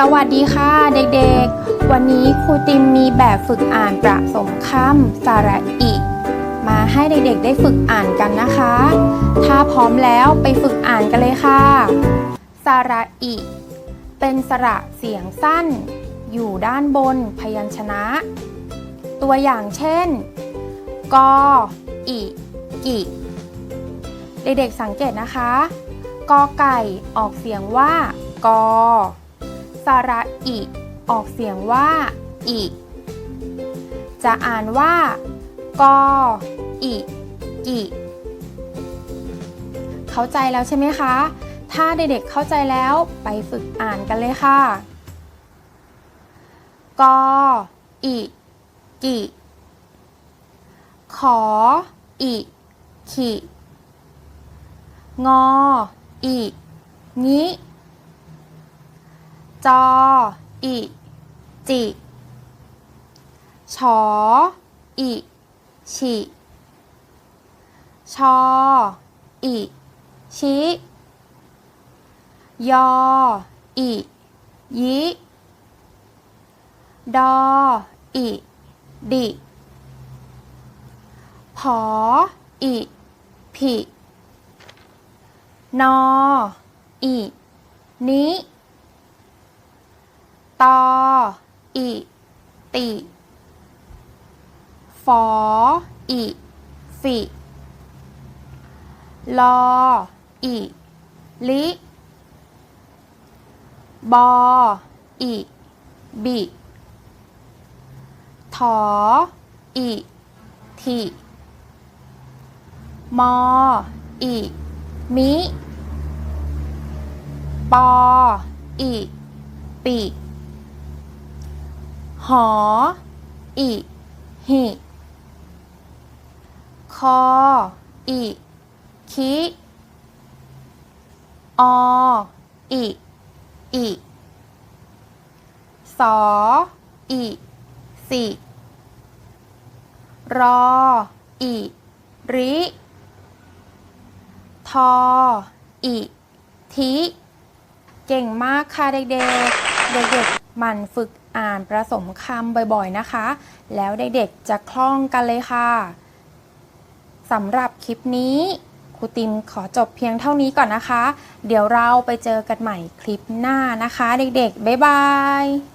สวัสดีค่ะเด็กๆ วันนี้ครูติมมีแบบฝึกอ่านประสมคำสระอิ มาให้เด็กๆได้ฝึกอ่านกันนะคะ ถ้าพร้อมแล้วไปฝึกอ่านกันเลยค่ะ สระอิ เป็นสระเสียงสั้น อยู่ด้านบนพยัญชนะ ตัวอย่างเช่น กอ อิ กิ เด็กๆสังเกตนะคะ กอไก่ออกเสียงว่ากอ สระอิ ออกเสียงว่า อิ จะอ่านว่า กอ อิกิเข้าใจแล้วใช่ไหมคะ ถ้าเด็กๆเข้าใจแล้วไปฝึกอ่านกันเลยค่ะ กอ อิ กิ ขอ อิ ขิ งอ อิ งิ จอ อิ จิ ชอ อิฉิชอ อิ ชิ ยอ อิ ยิ ดอ อิ ดิ ผอ อิ ผิ นอ อิ นิ ตอ อิ ติฟออิ ฟิ ลอ อิ ลิ บอ อิ บิ ถอ อิทิมอ อิ มิ ปอ อิปิ หอ อิ หิ คอ อิ คิ อ อิ อิสอ อิ สิ รอ อิ ริ ทอ อิ ทิ เก่งมากค่ะเด็กๆ เด็กๆ มันฝึกอ่านประสมคำบ่อยๆนะคะ แล้วเด็กๆจะคล่องกันเลยค่ะสำหรับคลิปนี้ครูติมขอจบเพียงเท่านี้ก่อนนะคะ เดี๋ยวเราไปเจอกันใหม่คลิปหน้านะคะ เด็กๆ บ๊ายบาย